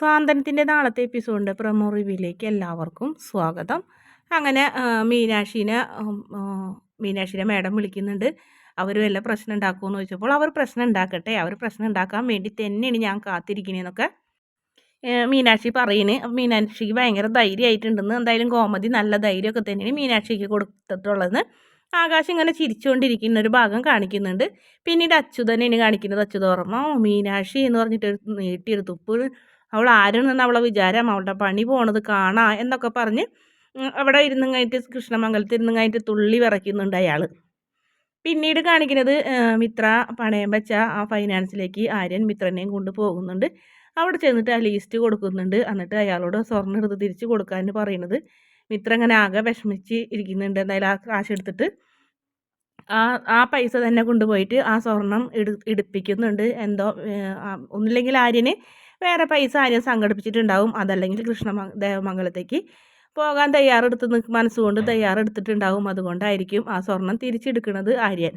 സ്വാതന്ത്ര്യത്തിന്റെ നാളത്തെ എപ്പിസോഡിന്റെ പ്രമോ റിവ്യൂയിലേക്ക് എല്ലാവർക്കും സ്വാഗതം. അങ്ങനെ മീനാക്ഷിനെ മീനാക്ഷിനെ മാഡം വിളിക്കുന്നുണ്ട്. അവർ വല്ല പ്രശ്നം ഉണ്ടാക്കുമെന്ന് ചോദിച്ചപ്പോൾ അവർ പ്രശ്നം ഉണ്ടാക്കട്ടെ അവർ പ്രശ്നം ഉണ്ടാക്കാൻ വേണ്ടി തന്നെയാണ് ഞാൻ കാത്തിരിക്കണേന്നൊക്കെ മീനാക്ഷി പറയുന്നത് മീനാക്ഷിക്ക് ഭയങ്കര ധൈര്യമായിട്ടുണ്ടെന്ന് എന്തായാലും കോമതി നല്ല ധൈര്യമൊക്കെ തന്നെയാണ് മീനാക്ഷിക്ക് കൊടുത്തിട്ടുള്ളതെന്ന് ആകാശം ഇങ്ങനെ ചിരിച്ചുകൊണ്ടിരിക്കുന്ന ഒരു ഭാഗം കാണിക്കുന്നുണ്ട്. പിന്നീട് അച്യുതനെയാണ് കാണിക്കുന്നത്. അച്യുത ഓർമ്മ മീനാക്ഷി എന്ന് പറഞ്ഞിട്ട് നീട്ടിയൊരു തുപ്പ് അവൾ ആരെന്നാണ് അവളെ വിചാരം അവളുടെ പണി പോണത് കാണാ എന്നൊക്കെ പറഞ്ഞ് അവിടെ ഇരുന്നു കഴിഞ്ഞിട്ട് കൃഷ്ണമംഗലത്ത് കഴിഞ്ഞിട്ട് തുള്ളി വിറയ്ക്കുന്നുണ്ട് അയാൾ പിന്നീട് കാണിക്കുന്നത് മിത്ര പണയം വെച്ച ആ ഫൈനാൻസിലേക്ക് ആര്യൻ മിത്രനെയും കൊണ്ട് പോകുന്നുണ്ട്. അവിടെ ചെന്നിട്ട് ആ ലീസ്റ്റ് കൊടുക്കുന്നുണ്ട്. എന്നിട്ട് അയാളോട് സ്വർണം എടുത്ത് തിരിച്ച് കൊടുക്കാൻ പറയുന്നത്. മിത്ര അങ്ങനെ ആകെ വിഷമിച്ച് ഇരിക്കുന്നുണ്ട്. എന്തായാലും ആ കാശ് എടുത്തിട്ട് ആ ആ പൈസ തന്നെ കൊണ്ടുപോയിട്ട് ആ സ്വർണം എടു എടുപ്പിക്കുന്നുണ്ട്. എന്തോ ഒന്നില്ലെങ്കിൽ ആര്യന് വേറെ പൈസ ആരും സംഘടിപ്പിച്ചിട്ടുണ്ടാവും. അതല്ലെങ്കിൽ കൃഷ്ണ ദേവമംഗലത്തേക്ക് പോകാൻ തയ്യാറെടുത്ത് മനസ്സുകൊണ്ട് തയ്യാറെടുത്തിട്ടുണ്ടാവും. അതുകൊണ്ടായിരിക്കും ആ സ്വർണം തിരിച്ചെടുക്കുന്നത് ആര്യൻ.